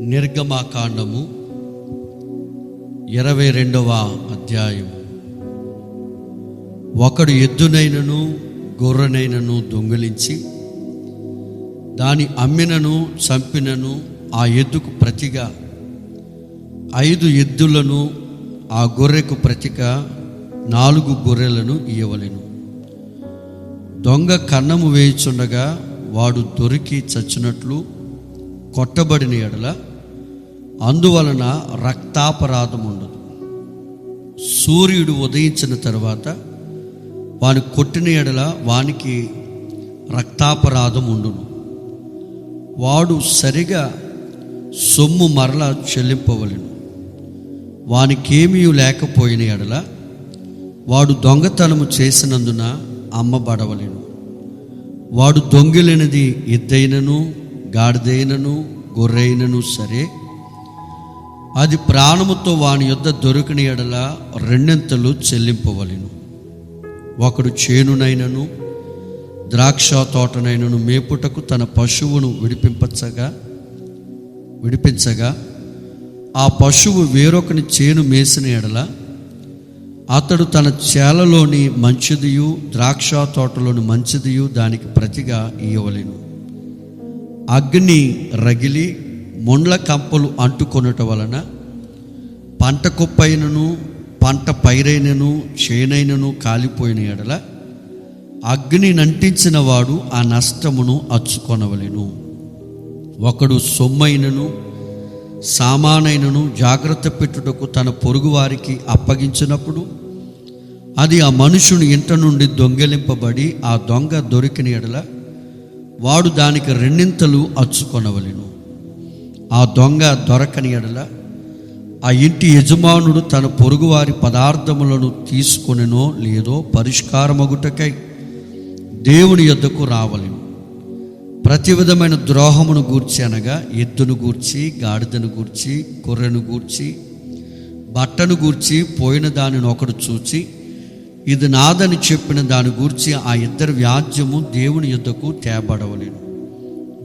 నిర్గమాకాండము ఇరవై రెండవ అధ్యాయం. ఒకడు ఎద్దునైనను గొర్రెనైనను దొంగిలించి దాని అమ్మినను చంపినను ఆ ఎద్దుకు ప్రతిగా ఐదు ఎద్దులను ఆ గొర్రెకు ప్రతిగా నాలుగు గొర్రెలను ఇయ్యవలెను. దొంగ కన్నము వేయుచుండగా వాడు దొరికి చచ్చినట్లు కొట్టబడిన ఎడల అందువలన రక్తాపరాధం ఉండదు. సూర్యుడు ఉదయించిన తర్వాత వాని కొట్టిన ఎడల వానికి రక్తాపరాధం ఉండును. వాడు సరిగా సొమ్ము మరల చెల్లింపవలెను. వానికేమీ లేకపోయిన ఎడల వాడు దొంగతనము చేసినందున అమ్మబడవలెను. వాడు దొంగిలినది ఎద్దైనను గాడిదైనను గొర్రెయినను సరే అది ప్రాణముతో వాని యొద్ద దొరికిన ఎడల రెండింతలు చెల్లింపవలెను. ఒకడు చేనునైనను ద్రాక్ష తోటనైనను మేపుటకు తన పశువును విడిపింపచ్చగా విడిపించగా ఆ పశువు వేరొకని చేను మేసిన ఎడల అతడు తన చేలలోని మంచిదియు ద్రాక్ష తోటలోని మంచిదియు దానికి ప్రతిగా ఇవ్వలేను అగ్ని రగిలి ముండ్ల కంపలు అంటుకొనుట వలన పంట కుప్పైనను పంట పైరైనను చేనైనను కాలిపోయిన ఎడల అగ్ని నంటించిన వాడు ఆ నష్టమును అచ్చుకొనవలెను. ఒకడు సొమ్మైనను సామానైనను జాగ్రత్త పెట్టుటకు తన పొరుగువారికి అప్పగించినప్పుడు అది ఆ మనుషుని ఇంట నుండి దొంగిలింపబడి ఆ దొంగ దొరికిన ఎడల వాడు దానికి రెండింతలు అచ్చుకొనవలెను. ఆ దొంగ దొరకని ఎడల ఆ ఇంటి యజమానుడు తన పొరుగువారి పదార్థములను తీసుకొనినో లేదో పరిష్కారమగుటకై దేవుని యొద్దకు రావలెను. ప్రతి విధమైన ద్రోహమును గూర్చి అనగా ఎద్దును గూర్చి గాడిదను గూర్చి గొర్రెను గూర్చి బట్టను గూర్చి పోయిన దానిని ఒకడు చూచి ఇది నాదని చెప్పిన దాని గూర్చి ఆ ఇద్దరు వ్యాజ్యము దేవుని యుద్ధకు తేబడవలేను.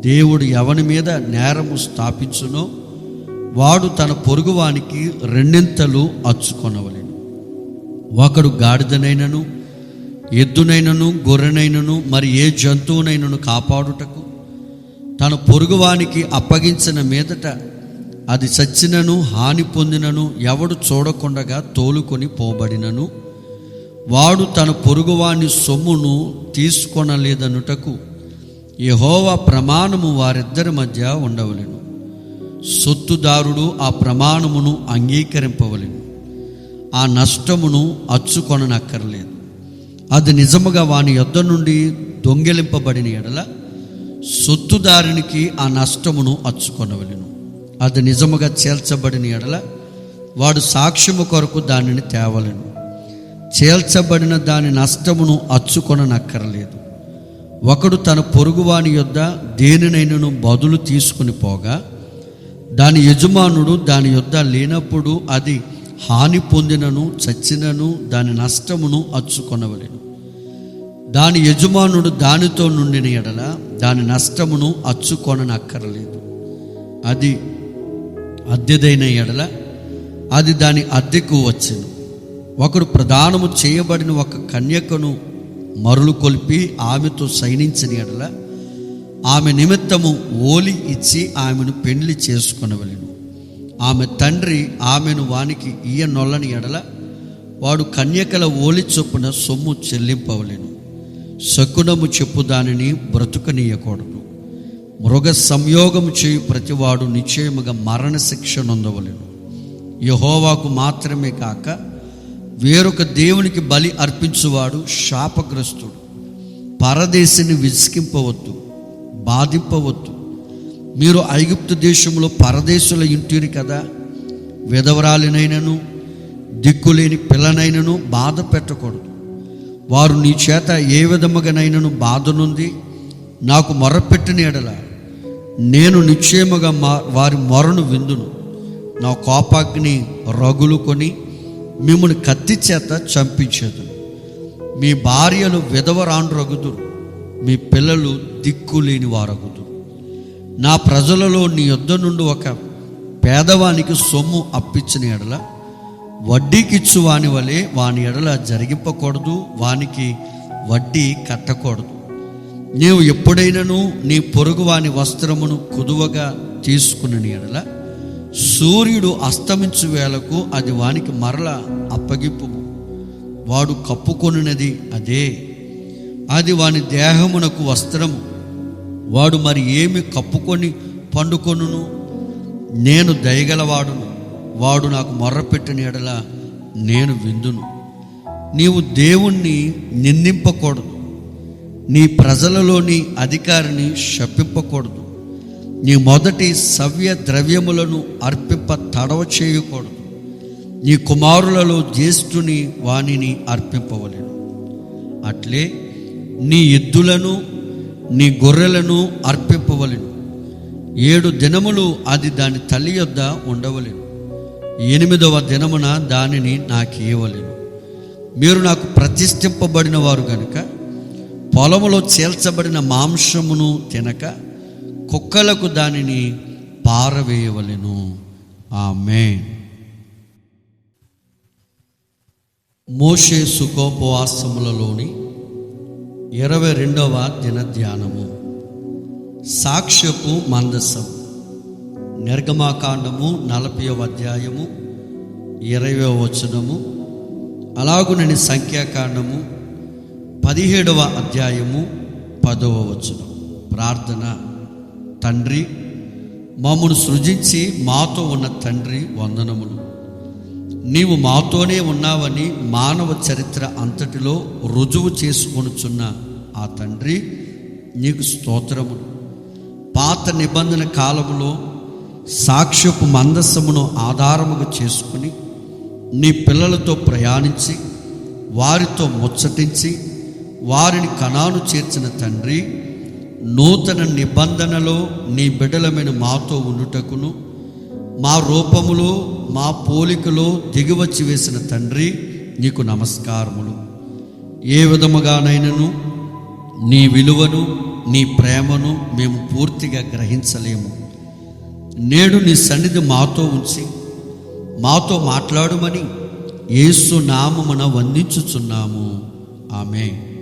దేవుడు ఎవని మీద నేరము స్థాపించునో వాడు తన పొరుగువానికి రెండింతలు అచ్చుకొనవలెను. ఒకడు గాడిదనైనను ఎద్దునైనను గొర్రెనైనను మరి ఏ జంతువునైనను కాపాడుటకు తన పొరుగువానికి అప్పగించిన మీదట అది చచ్చినను హాని పొందినను ఎవడు చూడకుండగా తోలుకొని పోబడినను వాడు తన పొరుగువాని సొమ్మును తీసుకొనలేదనుటకు యహోవ ప్రమాణము వారిద్దరి మధ్య ఉండవలెను. సొత్తుదారుడు ఆ ప్రమాణమును అంగీకరింపవలెను. ఆ నష్టమును అచ్చుకొననక్కర్లేదు. అది నిజముగా వాని యొద్ద నుండి దొంగిలింపబడిన ఎడల సొత్తుదారునికి ఆ నష్టమును అచ్చుకొనవలెను. అది నిజముగా చేల్చబడిన ఎడల వాడు సాక్ష్యము కొరకు దానిని తేవలను. చేల్చబడిన దాని నష్టమును అచ్చుకొననక్కర్లేదు. ఒకడు తన పొరుగువాని యొద్ద దేనినైనను బదులు తీసుకుని పోగా దాని యజమానుడు దాని యొద్ద లేనప్పుడు అది హాని పొందినను చచ్చినను దాని నష్టమును అచ్చుకొనవలేను. దాని యజమానుడు దానితో నుండిన ఎడల దాని నష్టమును అచ్చుకొననక్కరలేదు. అది అద్దెదైన ఎడల అది దాని అద్దెకు వచ్చెను. ఒకడు ప్రదానము చేయబడిన ఒక కన్యకను మరులు కొల్పి ఆమెతో సైనించిన ఎడల ఆమె నిమిత్తము ఓలి ఇచ్చి ఆమెను పెండ్లి చేసుకొనవలెను. ఆమె తండ్రి ఆమెను వానికి ఈయ నొల్లని ఎడల వాడు కన్యకల ఓలి చొప్పున సొమ్ము చెల్లింపవలేను. శకునము చెప్పు దానిని బ్రతుకనీయకూడదు. మృగ సంయోగము చేయు ప్రతివాడు నిశ్చయముగా మరణశిక్ష నొందవలెను. యహోవాకు మాత్రమే కాక వేరొక దేవునికి బలి అర్పించువాడు శాపగ్రస్తుడు. పరదేశిని విసికింపవద్దు బాధింపవద్దు. మీరు ఐగుప్తు దేశంలో పరదేశుల ఇంటిరి కదా విధవరాలినైనను దిక్కులేని పిల్లనైనను బాధ పెట్టకూడదు. వారు నీ చేత ఏ విధముగానైనను బాధనుంది నాకు మొరపెట్టిన ఎడల నేను నిశ్చయముగా మా వారి మొరను విందును. నా కోపాగ్ని రగులుకొని మిమ్మల్ని కత్తి చేత చంపించేదు. మీ భార్యలు విధవరాండ్రగుదురు మీ పిల్లలు దిక్కు లేని వారగుదురు నా ప్రజలలో నీ యొద్ద నుండి ఒక పేదవానికి సొమ్ము అప్పించిన ఎడల వడ్డీకిచ్చు వాని వలె వాని ఎడల జరిగింపకూడదు వానికి వడ్డీ కట్టకూడదు. నీవు ఎప్పుడైనను నీ పొరుగు వాని వస్త్రమును కుదువగా తీసుకుని ఎడల సూర్యుడు అస్తమించు వేళకు అది వానికి మరల అప్పగింపు వాడు కప్పుకొనినది అదే. అది వాని దేహమునకు వస్త్రము. వాడు మరి ఏమి కప్పుకొని పండుకొనును? నేను దయగలవాడును. వాడు నాకు మొర్రపెట్టిన ఎడల నేను విందును. నీవు దేవుణ్ణి నిందింపకూడదు. నీ ప్రజలలోని అధికారిని శపింపకూడదు. నీ మొదటి సవ్య ద్రవ్యములను అర్పింప తడవ చేయకూడదు. నీ కుమారులలో జ్యేష్ఠుని వాణిని అర్పింపవలేను. అట్లే నీ ఎద్దులను నీ గొర్రెలను అర్పింపవలెను. ఏడు దినములు అది దాని తల్లి యొద్ద ఉండవలేను. ఎనిమిదవ దినమున దానిని నాకు ఇవ్వలేను మీరు నాకు ప్రతిష్ఠింపబడిన వారు గనుక పొలములో చేల్చబడిన మాంసమును తినక కుక్కలకు దానిని పారవేయవలెను. ఆమె మోషే సుఖోపవాసములలోని ఇరవై రెండవ దిన ధ్యానము సాక్ష్యపు మందసం. నిర్గమాకాండము నలభై అధ్యాయము ఇరవై వచనము అలాగునని సంఖ్యాకాండము పదిహేడవ అధ్యాయము పదవ వచనం. ప్రార్థన. తండ్రి మమ్మను సృజించి మాతో ఉన్న తండ్రి వందనములు. నీవు మాతోనే ఉన్నావని మానవ చరిత్ర అంతటిలో రుజువు చేసుకొనుచున్న ఆ తండ్రి నీకు స్తోత్రములు. పాత నిబంధన కాలములో సాక్ష్యపు మందస్సమును ఆధారముగా చేసుకుని నీ పిల్లలతో ప్రయాణించి వారితో ముచ్చటించి వారిని కణాను చేర్చిన తండ్రి నూతన నిబంధనలో నీ బిడ్డలమైన మాతో ఉండుటకును మా రూపములో మా పోలికలో దిగివచ్చి వేసిన తండ్రి నీకు నమస్కారములు. ఏ విధముగానైనను నీ విలువను నీ ప్రేమను మేము పూర్తిగా గ్రహించలేము. నేడు నీ సన్నిధి మాతో ఉంచి మాతో మాట్లాడమని యేసు నామమున వందించుచున్నాము. ఆమె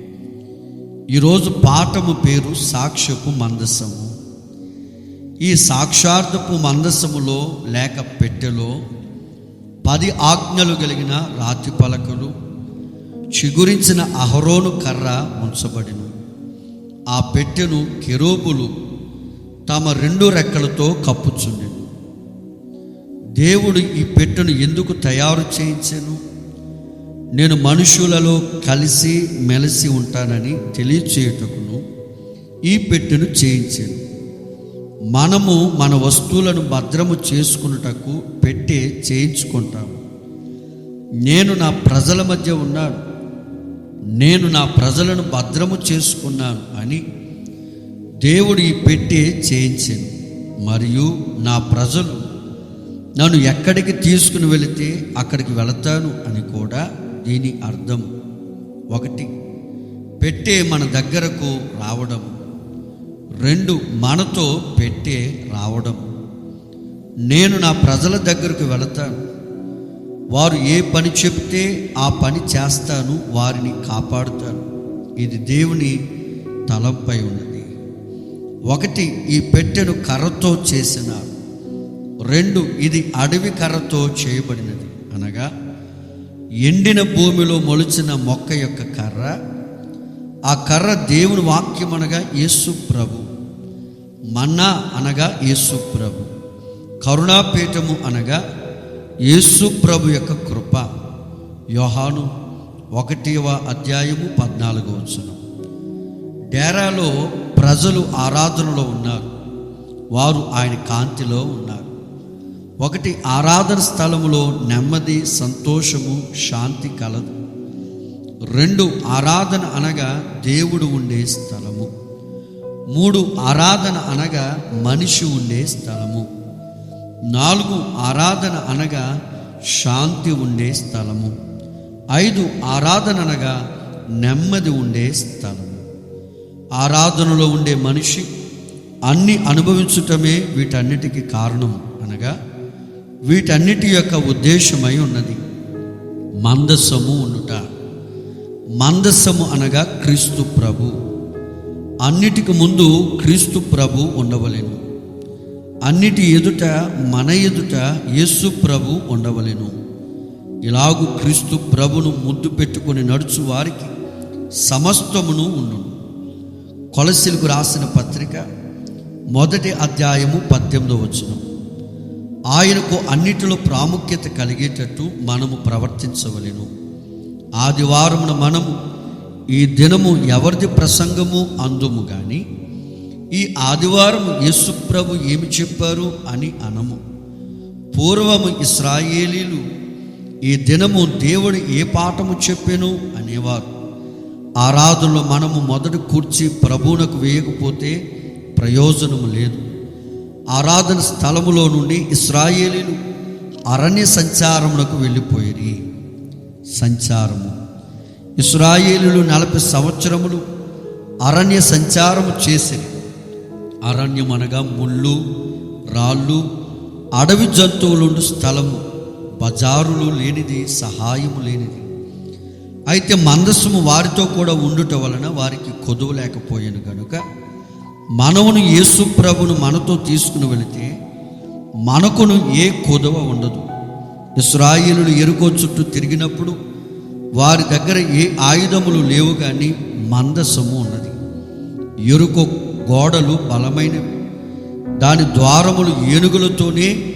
ఈరోజు పాఠము పేరు సాక్ష్యపు మందసము. ఈ సాక్షార్థపు మందసములో లేక పెట్టెలో పది ఆజ్ఞలు కలిగిన రాతి పలకలు చిగురించిన అహరోను కర్ర ఉంచబడిను. ఆ పెట్టెను కెరోబులు తమ రెండు రెక్కలతో కప్పుచుండెను. దేవుడు ఈ పెట్టెను ఎందుకు తయారు చేయించాను? నేను మనుషులలో కలిసి మెలిసి ఉంటానని తెలియచేయుటకును ఈ పెట్టెను చేయించాను. మనము మన వస్తువులను భద్రము చేసుకున్నటకు పెట్టే చేయించుకుంటాము. నేను నా ప్రజల మధ్య ఉన్నాను. నేను నా ప్రజలను భద్రము చేసుకున్నాను అని దేవుడు ఈ పెట్టే చేయించాను. మరియు నా ప్రజలు నన్ను ఎక్కడికి తీసుకుని వెళితే అక్కడికి వెళతాను అని కూడా దీని అర్థం ఒకటి. పెట్టే మన దగ్గరకు రావడం. రెండు మనతో పెట్టే రావడం. నేను నా ప్రజల దగ్గరకు వెళతాను. వారు ఏ పని చెప్తే ఆ పని చేస్తాను వారిని కాపాడుతాను. ఇది దేవుని తలంపై ఉన్నది. ఒకటి ఈ పెట్టెను కర్రతో చేసినారు రెండు ఇది అడవి కర్రతో చేయబడినది. అనగా ఎండిన భూమిలో మొలిచిన మొక్క యొక్క కర్ర. ఆ కర్ర దేవుని వాక్యం అనగా యేసు ప్రభు. మన్నా అనగా యేసు ప్రభు. కరుణాపీఠము అనగా యేసు ప్రభు యొక్క కృప. యోహాను ఒకటివ అధ్యాయము పద్నాలుగు వచ్చిన డేరాలో ప్రజలు ఆరాధనలో ఉన్నారు. వారు ఆయన కాంతిలో ఉన్నారు. ఒకటి ఆరాధన స్థలములో నెమ్మది సంతోషము శాంతి కలదు. రెండు ఆరాధన అనగా దేవుడు ఉండే స్థలము. మూడు ఆరాధన అనగా మనిషి ఉండే స్థలము. నాలుగు ఆరాధన అనగా శాంతి ఉండే స్థలము. ఐదు ఆరాధన అనగా నెమ్మది ఉండే స్థలము. ఆరాధనలో ఉండే మనిషి అన్ని అనుభవించటమే వీటన్నిటికీ కారణం అనగా వీటన్నిటి యొక్క ఉద్దేశమై ఉన్నది. మందస్సము ఉండుట మందస్సము అనగా క్రీస్తు ప్రభు. అన్నిటికి ముందు క్రీస్తు ప్రభు ఉండవలెను. అన్నిటి ఎదుట మన ఎదుట యేసు ప్రభు ఉండవలెను. ఇలాగు క్రీస్తు ప్రభును ముద్దు పెట్టుకొని నడుచు వారికి సమస్తమును ఉండును. కొలసిలకు రాసిన పత్రిక మొదటి అధ్యాయము పద్దెనిమిదో వచ్చినాం ఆయనకు అన్నిటిలో ప్రాముఖ్యత కలిగేటట్టు మనము ప్రవర్తించవలెను. ఆదివారమున మనము ఈ దినము ఎవరిది ప్రసంగము అందుము కానీ ఈ ఆదివారం యేసుప్రభు ఏమి చెప్పారు అని అనము. పూర్వము ఇస్రాయేలీలు ఈ దినము దేవుడు ఏ పాఠము చెప్పెను అనేవారు. ఆరాధనలో మనము మొదట కూర్చి ప్రభువునకు వేయకపోతే ప్రయోజనము లేదు. ఆరాధన స్థలములో నుండి ఇస్రాయేలీలు అరణ్య సంచారమునకు వెళ్ళిపోయి సంచారము. ఇస్రాయేలీలు నలభై సంవత్సరములు అరణ్య సంచారము చేసిరి. అరణ్యం అనగా ముళ్ళు రాళ్ళు అడవి జంతువులుండు స్థలము. బజారులు లేనిది సహాయము లేనిది. అయితే మందస్సుము వారితో కూడా ఉండుట వలన వారికి కొదువు లేకపోయాను కనుక మనవును యేసు ప్రభును మనతో తీసుకుని వెళితే మనకును ఏ కొదవ ఉండదు. ఇస్రాయిలు ఎరుకో చుట్టూ తిరిగినప్పుడు వారి దగ్గర ఏ ఆయుధములు లేవు కానీ మందసము ఉన్నది. ఎరుకో గోడలు బలమైనవి. దాని ద్వారములు ఏనుగులతోనే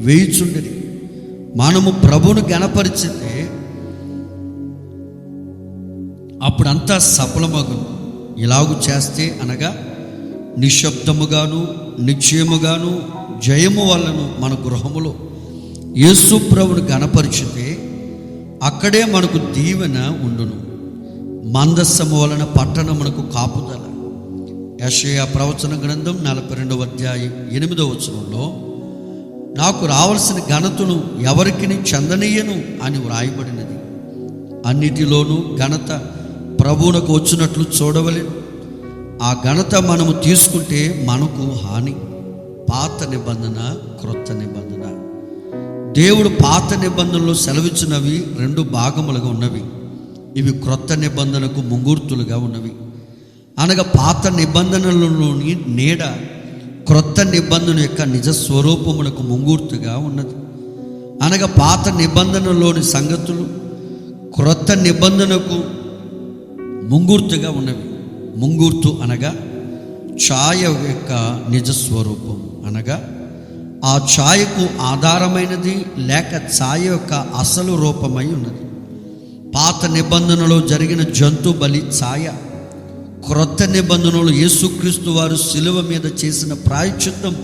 వేయిచుండేది. మనము ప్రభును గణపరిచితే అప్పుడంతా సఫలమగును. ఇలాగు చేస్తే అనగా నిశ్శబ్దముగాను నిశ్చయముగాను జయము వలన మన గృహములో. యేసు ప్రభుని గణపరిచితే అక్కడే మనకు దీవెన ఉండును. మందస్సము వలన పట్టణమునకు కాపుదల. యషయ ప్రవచన గ్రంథం నలభై రెండవ అధ్యాయం ఎనిమిదవ వచనంలో నాకు రావలసిన ఘనతను ఎవరికి చెందనీయను అని వ్రాయబడినది. అన్నిటిలోనూ ఘనత ప్రభువునకు వచ్చినట్లు చూడవలేను. ఆ ఘనత మనము తీసుకుంటే మనకు హాని పాత నిబంధన క్రొత్త నిబంధన. దేవుడు పాత నిబంధనలు సెలవిచ్చినవి రెండు భాగములుగా ఉన్నవి. ఇవి క్రొత్త నిబంధనకు ముంగూర్తులుగా ఉన్నవి. అనగా పాత నిబంధనలలోని నీడ క్రొత్త నిబంధన యొక్క నిజ స్వరూపములకు ముంగూర్తుగా ఉన్నది. అనగా పాత నిబంధనలోని సంగతులు క్రొత్త నిబంధనకు ముంగూర్తుగా ఉన్నవి. ముంగూర్తు అనగా ఛాయ యొక్క నిజ స్వరూపం అనగా ఆ ఛాయకు ఆధారమైనది లేక ఛాయ యొక్క అసలు రూపమై ఉన్నది. పాత నిబంధనలో జరిగిన జంతు బలి ఛాయ క్రొత్త నిబంధనలు యేసుక్రీస్తు వారు శిలువ మీద చేసిన ప్రాయచిత్తం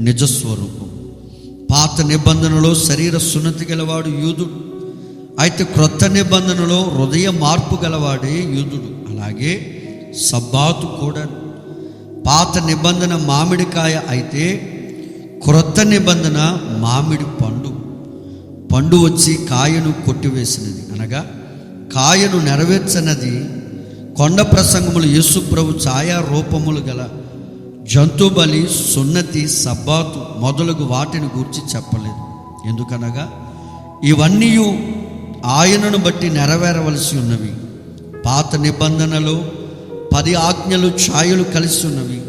నిజస్వరూపం పాత నిబంధనలో శరీర సున్నతి గలవాడు యూదుడు అయితే క్రొత్త నిబంధనలో హృదయ మార్పు గలవాడే యూదుడు. అలాగే సబ్బాతు కూడా. పాత నిబంధన మామిడికాయ అయితే క్రొత్త నిబంధన మామిడి పండు. పండు వచ్చి కాయను కొట్టివేసినది. అనగా కాయను నెరవేర్చనది కొండ ప్రసంగములు యేసు ప్రభు ఛాయా రూపములు గల జంతుబలి సున్నతి సబ్బాతు మొదలగు వాటిని గూర్చి చెప్పలేదు. ఎందుకనగా ఇవన్నీ ఆయనను బట్టి నెరవేరవలసి ఉన్నవి. పాత నిబంధనలో పది ఆజ్ఞలు ఛాయలు కలిసి ఉన్నవి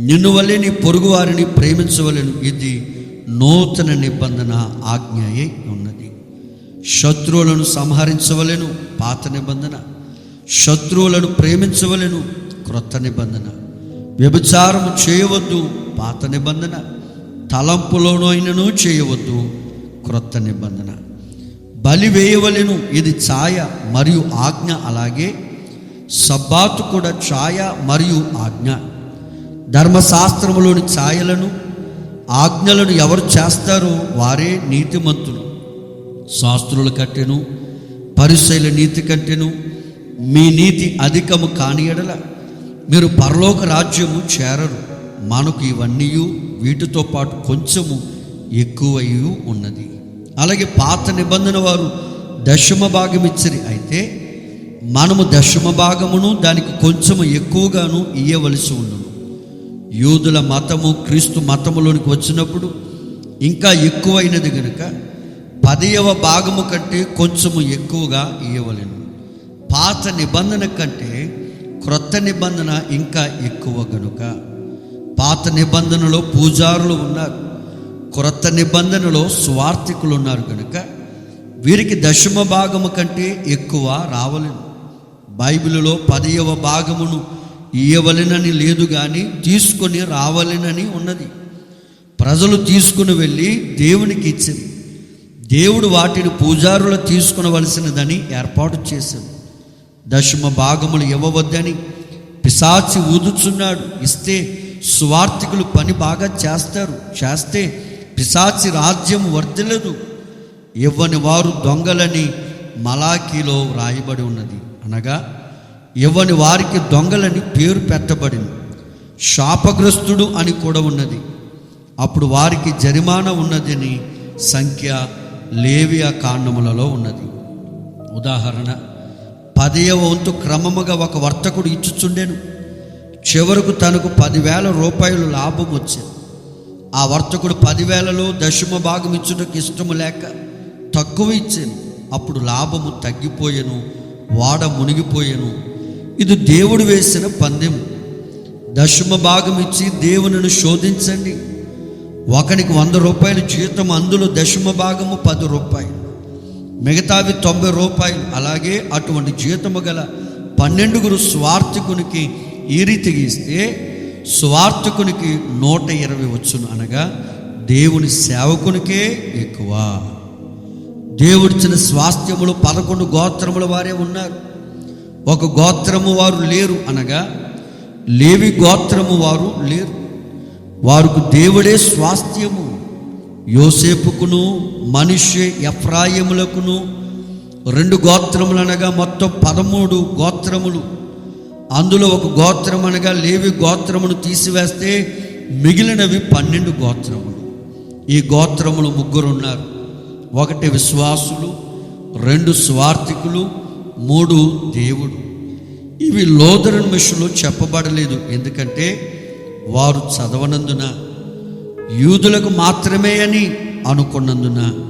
నిన్ను వల్లే నీ పొరుగువారిని ప్రేమించవలెను. ఇది నూతన నిబంధన ఆజ్ఞయే ఉన్నది. శత్రువులను సంహరించవలెను పాత నిబంధన. శత్రువులను ప్రేమించవలెను క్రొత్త నిబంధన. వ్యభిచారము చేయవద్దు పాత నిబంధన. తలంపులోనైనను చేయవద్దు క్రొత్త నిబంధన. బలి వేయవలెను ఇది ఛాయ మరియు ఆజ్ఞ అలాగే సబ్బాతు కూడా ఛాయ మరియు ఆజ్ఞ. ధర్మశాస్త్రములోని ఛాయలను ఆజ్ఞలను ఎవరు చేస్తారో వారే నీతిమంతులు. శాస్త్రుల కట్టెను పరిశైల నీతి కట్టెను మీ నీతి అధికము కాని ఎడల మీరు పరలోక రాజ్యము చేరరు. మనకు ఇవన్నీ వీటితో పాటు కొంచెము ఎక్కువయ్యూ ఉన్నది. అలాగే పాత నిబంధన వారు దశమ భాగమిచ్చరి అయితే మనము దశమ భాగమును దానికి కొంచెము ఎక్కువగాను ఇయ్యవలసి ఉండును. యూదుల మతము క్రీస్తు మతములోనికి వచ్చినప్పుడు ఇంకా ఎక్కువైనది గనుక పదయవ భాగము కంటే కొంచెము ఎక్కువగా ఇవ్వవలెను పాత నిబంధన కంటే క్రొత్త నిబంధన ఇంకా ఎక్కువ గనుక. పాత నిబంధనలో పూజారులు ఉన్నారు క్రొత్త నిబంధనలో స్వార్థికులు ఉన్నారు కనుక వీరికి దశమ భాగము కంటే ఎక్కువ రావలేను. బైబిలులో పదయవ భాగమును ఇయ్యవలెనని లేదు కానీ తీసుకొని రావలెనని ఉన్నది. ప్రజలు తీసుకుని వెళ్ళి దేవునికి ఇచ్చింది. దేవుడు వాటిని పూజారులు తీసుకునవలసినదని ఏర్పాటు చేశాడు. దశమ భాగములు ఇవ్వవద్దని పిశాచి ఊదుచున్నాడు. ఇస్తే స్వార్థికులు పని బాగా చేస్తారు. చేస్తే పిశాచి రాజ్యం వర్ధలేదు ఇవ్వని వారు దొంగలని మలాఖీలో రాయబడి ఉన్నది. అనగా ఇవ్వని వారికి దొంగలని పేరు పెట్టబడింది శాపగ్రస్తుడు అని కూడా ఉన్నది. అప్పుడు వారికి జరిమానా ఉన్నదని సంఖ్య లేవియ కాండములలో ఉన్నది. ఉదాహరణ పదవ వంతు క్రమముగా ఒక వర్తకుడు ఇచ్చుచుండెను. చివరకు తనకు పదివేల రూపాయలు లాభం వచ్చింది. ఆ వర్తకుడు పదివేలలో దశమ భాగం ఇచ్చుటకు ఇష్టము లేక తక్కువ ఇచ్చాను. అప్పుడు లాభము తగ్గిపోయెను వాడ మునిగిపోయాను. ఇది దేవుడు వేసిన పందెం. దశమ భాగం ఇచ్చి దేవునిని శోధించండి. ఒకనికి వంద రూపాయలు జీతం అందులో దశమ భాగము పది రూపాయలు. మిగతావి తొంభై రూపాయలు. అలాగే అటువంటి జీతము గల పన్నెండుగురు స్వార్థకునికి ఈ రీతిగా ఇస్తే స్వార్థకునికి నూట ఇరవై వచ్చును అనగా దేవుని సేవకునికే ఎక్కువ. దేవుడిచ్చిన స్వాస్థ్యములు పదకొండు గోత్రముల వారే ఉన్నారు. ఒక గోత్రము వారు లేరు అనగా లేవి గోత్రము వారు లేరు. వారికి దేవుడే స్వాస్థ్యము. యోసేపుకును మనిషి ఎఫ్రాయిములకును రెండు గోత్రములు అనగా మొత్తం పదమూడు గోత్రములు. అందులో ఒక గోత్రం అనగా లేవి గోత్రమును తీసివేస్తే మిగిలినవి పన్నెండు గోత్రములు. ఈ గోత్రములు ముగ్గురు ఉన్నారు ఒకటి విశ్వాసులు రెండు స్వార్థికులు మూడు దేవుడు. ఇవి లోదరన్ మిషన్లో చెప్పబడలేదు. ఎందుకంటే వారు చదవనందున యూదులకు మాత్రమే అని అనుకున్నందున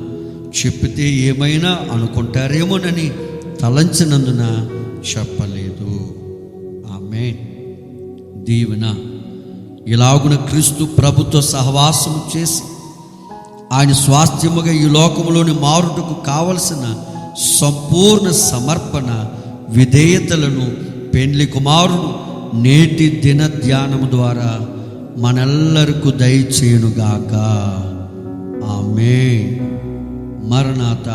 చెప్పితే ఏమైనా అనుకుంటారేమోనని తలంచినందున చెప్పలేదు. ఆమె దీవెన. ఇలాగున క్రీస్తు ప్రభుత్వ సహవాసం చేసి ఆయన స్వాస్థ్యముగా ఈ లోకములోని మారుటకు కావలసిన సంపూర్ణ సమర్పణ విధేయతలను పెండ్లి కుమారుడు నేటి దిన ధ్యానము ద్వారా మనల్లరకు దయచేయునుగాక. ఆమె మరణాత